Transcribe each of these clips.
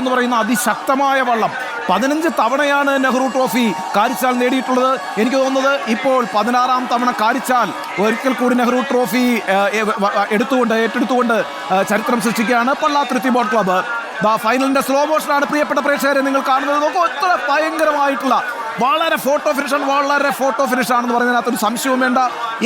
എന്ന് പറയുന്ന അതിശക്തമായ വള്ളം. പതിനഞ്ച് തവണയാണ് നെഹ്റു ട്രോഫി കാരിച്ചാൽ നേടിയിട്ടുള്ളത്. എനിക്ക് തോന്നുന്നത് ഇപ്പോൾ പതിനാറാം തവണ കാരിച്ചാൽ ഒരിക്കൽ കൂടി നെഹ്റു ട്രോഫി എടുത്തുകൊണ്ട് ഏറ്റെടുത്തുകൊണ്ട് ചരിത്രം സൃഷ്ടിക്കുകയാണ് പള്ളാത്തുരുത്തി ബോട്ട് ക്ലബ്ബ് ഫൈനലിന്റെ സ്ലോ മോഷനാണ് പ്രിയപ്പെട്ട പ്രേക്ഷകരെ നിങ്ങൾ കാണുന്നത്. നോക്കൂ എത്ര ഭയങ്കരമായിട്ടുള്ള വളരെ ഫോട്ടോ ഫിനിഷാണ് വളരെ ഫോട്ടോ ഫിനിഷ് ആണെന്ന് പറയുന്നതിനകത്തൊരു സംശയവും വേണ്ട.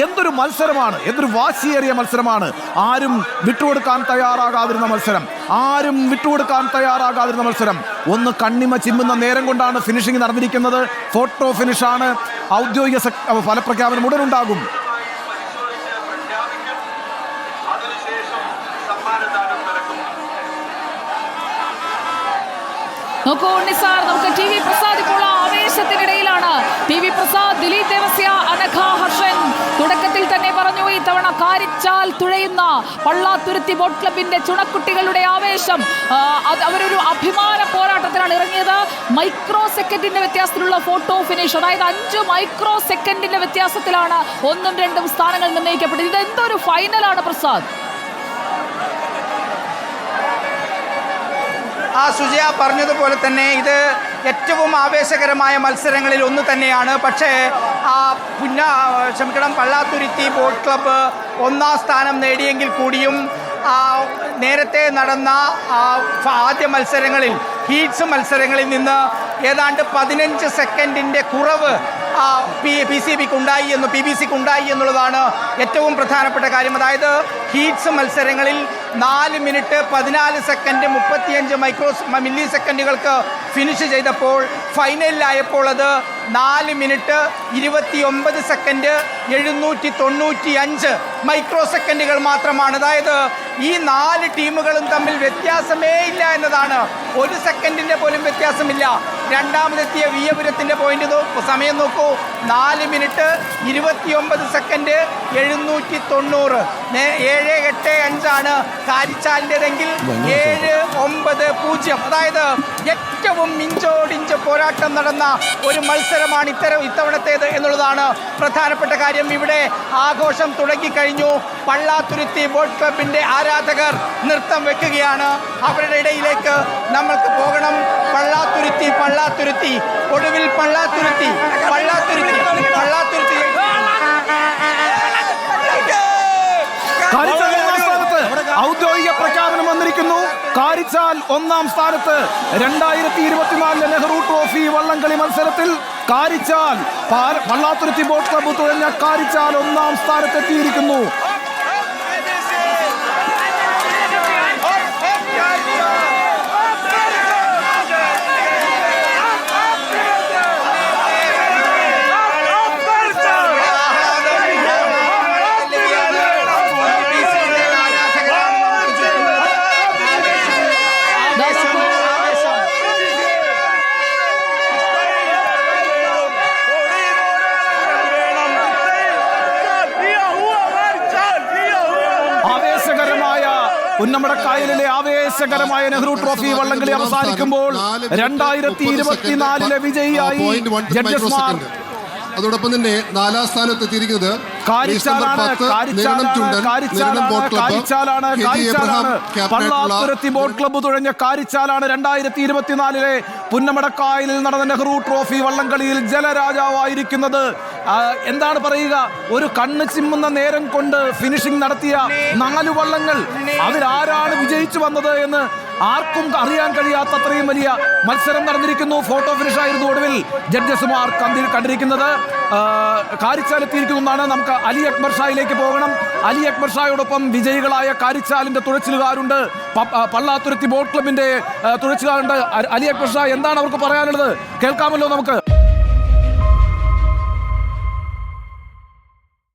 എന്തൊരു മത്സരമാണ് എന്തൊരു വാശിയേറിയ മത്സരമാണ്. ആരും വിട്ടുകൊടുക്കാൻ തയ്യാറാകാതിരുന്ന മത്സരം ആരും വിട്ടുകൊടുക്കാൻ തയ്യാറാകാതിരുന്ന മത്സരം. ഒന്ന് കണ്ണിമ ചിമ്മുന്ന നേരം കൊണ്ടാണ് ഫിനിഷിംഗ് നടന്നിരിക്കുന്നത്. ഫോട്ടോ ഫിനിഷാണ് ഔദ്യോഗിക ഫലപ്രഖ്യാപനം ഉടനുണ്ടാകും. അതിനുശേഷം സമ്മാനദാനം നടക്കും. നോക്കൂ ഉണ്ണിസാർ നമുക്ക് ടി വി പ്രസാദ് ഇപ്പോൾ ആ ആവേശത്തിനിടയിലാണ് ടി വി പ്രസാദ് ദിലീപ് ദേവസ്യ അനഘ ഹർഷൻ. തുടക്കത്തിൽ തന്നെ പറഞ്ഞു ഈ തവണ കാരിച്ചാൽ തുഴയുന്ന പള്ളാത്തുരുത്തി ബോട്ട് ക്ലബിന്റെ ചുണക്കുട്ടികളുടെ ആവേശം. അവരൊരു അഭിമാന പോരാട്ടത്തിലാണ് ഇറങ്ങിയത്. മൈക്രോ സെക്കൻഡിന്റെ വ്യത്യാസത്തിലുള്ള ഫോട്ടോ ഫിനിഷ് അതായത് അഞ്ച് മൈക്രോ സെക്കൻഡിന്റെ വ്യത്യാസത്തിലാണ് ഒന്നും രണ്ടും സ്ഥാനങ്ങൾ നിർണയിക്കപ്പെട്ടത്. ഇത് എന്തൊരു ഫൈനലാണ് പ്രസാദ്? ആ സുജയ പറഞ്ഞതുപോലെ തന്നെ ഇത് ഏറ്റവും ആവേശകരമായ മത്സരങ്ങളിൽ ഒന്ന് തന്നെയാണ്. പക്ഷേ ആ പുന്ന ക്ഷമിക്കണം പള്ളാത്തുരുത്തി ബോട്ട് ക്ലബ്ബ് ഒന്നാം സ്ഥാനം നേടിയെങ്കിൽ കൂടിയും നേരത്തെ നടന്ന ആദ്യ മത്സരങ്ങളിൽ ഹീറ്റ്സ് മത്സരങ്ങളിൽ നിന്ന് ഏതാണ്ട് പതിനഞ്ച് സെക്കൻഡിന്റെ കുറവ് പി പി സി ബിക്ക് ഉണ്ടായി എന്ന് പി ബി സിക്ക് ഉണ്ടായി എന്നുള്ളതാണ് ഏറ്റവും പ്രധാനപ്പെട്ട കാര്യം അതായത് ഹീറ്റ്സ് മത്സരങ്ങളിൽ നാല് മിനിറ്റ് പതിനാല് സെക്കൻഡ് മുപ്പത്തിയഞ്ച് മൈക്രോ മില്ലി സെക്കൻഡുകൾക്ക് ഫിനിഷ് ചെയ്തപ്പോൾ ഫൈനലിലായപ്പോൾ അത് നാല് മിനിറ്റ് ഇരുപത്തി ഒമ്പത് സെക്കൻഡ് എഴുന്നൂറ്റി തൊണ്ണൂറ്റി അഞ്ച് മൈക്രോ സെക്കൻഡുകൾ മാത്രമാണ്. അതായത് ഈ നാല് ടീമുകളും തമ്മിൽ വ്യത്യാസമേ ഇല്ല എന്നതാണ്. ഒരു സെക്കൻഡിന്റെ പോലും വ്യത്യാസമില്ല. രണ്ടാമതെത്തിയ വിയപുരത്തിന്റെ പോയിന്റ് സമയം നോക്കൂ. നാല് മിനിറ്റ് ഇരുപത്തിയൊമ്പത് സെക്കൻഡ് എഴുന്നൂറ്റി തൊണ്ണൂറ് ഏഴ് എട്ട് അഞ്ചാണ് കാരിച്ചാലിന്റെതെങ്കിൽ ഏഴ് ഒമ്പത് പൂജ്യം. അതായത് ഏറ്റവും ഇഞ്ചോടിഞ്ച് പോരാട്ടം നടന്ന ഒരു മത്സരമാണ് ഇത്തരം ഇത്തവണത്തേത് എന്നുള്ളതാണ് പ്രധാനപ്പെട്ട കാര്യം. ഇവിടെ ആഘോഷം തുടങ്ങിക്കഴിഞ്ഞു. പള്ളാത്തുരുത്തി ബോട്ട് ക്ലബിന്റെ ആരാധകർ നൃത്തം വെക്കുകയാണ്. അവരുടെ ഇടയിലേക്ക് നമ്മൾക്ക് പോകണം. പള്ളാത്തുരുത്തി പള്ളാത്തുരുത്തി. ഒടുവിൽ പള്ളാത്തുരുത്തി പള്ളാത്തുരുത്തി പള്ളാത്തുരുത്തി. കാരിച്ചാൽ ഒന്നാം സ്ഥാനത്ത് രണ്ടായിരത്തി ഇരുപത്തിനാലിലെ നെഹ്റു ട്രോഫി വള്ളംകളി മത്സരത്തിൽ കാരിച്ചാൽ പള്ളാത്തുരുത്തി ബോട്ട് ക്ലബ്ബ് തുഴഞ്ഞ കാരിച്ചാൽ ഒന്നാം സ്ഥാനത്തെത്തിയിരിക്കുന്നു. ആവേശകരമായ പുന്നമടക്കായലിലെ ആവേശകരമായ നെഹ്റു ട്രോഫി വള്ളംകളി അവസാനിക്കുമ്പോൾ രണ്ടായിരത്തി ഇരുപത്തിനാലിലെ വിജയിയായി ജഡ്ജസ്മാർ അതോടൊപ്പം തന്നെ നാലാം സ്ഥാനത്ത് എത്തിയിരിക്കുന്നത് ബോട്ട് ക്ലബ്ബ് തുഴഞ്ഞ കാരിച്ചാലാണ്. രണ്ടായിരത്തി ഇരുപത്തിനാലിലെ പുന്നമടക്കായലിൽ നടന്ന നെഹ്റു ട്രോഫി വള്ളംകളിയിൽ ജലരാജാവായിരിക്കുന്നത്. എന്താണ് പറയുക? ഒരു കണ്ണ് ചിമ്മുന്ന നേരം കൊണ്ട് ഫിനിഷിംഗ് നടത്തിയ നാല് വള്ളങ്ങൾ. അതിലാരാണ് വിജയിച്ചു വന്നത് എന്ന് ആർക്കും അറിയാൻ കഴിയാത്ത അത്രയും വലിയ മത്സരം നടന്നിരിക്കുന്നു. ഫോട്ടോ ഫിനിഷ് ആയിരുന്നു ഒടുവിൽ ജഡ്ജസുമാർ കണ്ടി കണ്ടിരിക്കുന്നത്. കാരിച്ചാലെത്തിയിരിക്കുന്നതാണ് നമുക്ക് അലി അക്ബർ ഷായിലേക്ക് പോകണം. അലി അക്ബർ ഷായോടൊപ്പം വിജയികളായ കാരിച്ചാലിന്റെ തുഴച്ചിലുകാരുണ്ട്. പള്ളാത്തുരുത്തി ബോട്ട് ക്ലബിന്റെ തുഴച്ചിലുകാരുണ്ട്. അലി അക്ബർ ഷാ എന്താണ് അവർക്ക് പറയാനുള്ളത്? കേൾക്കാമല്ലോ നമുക്ക്.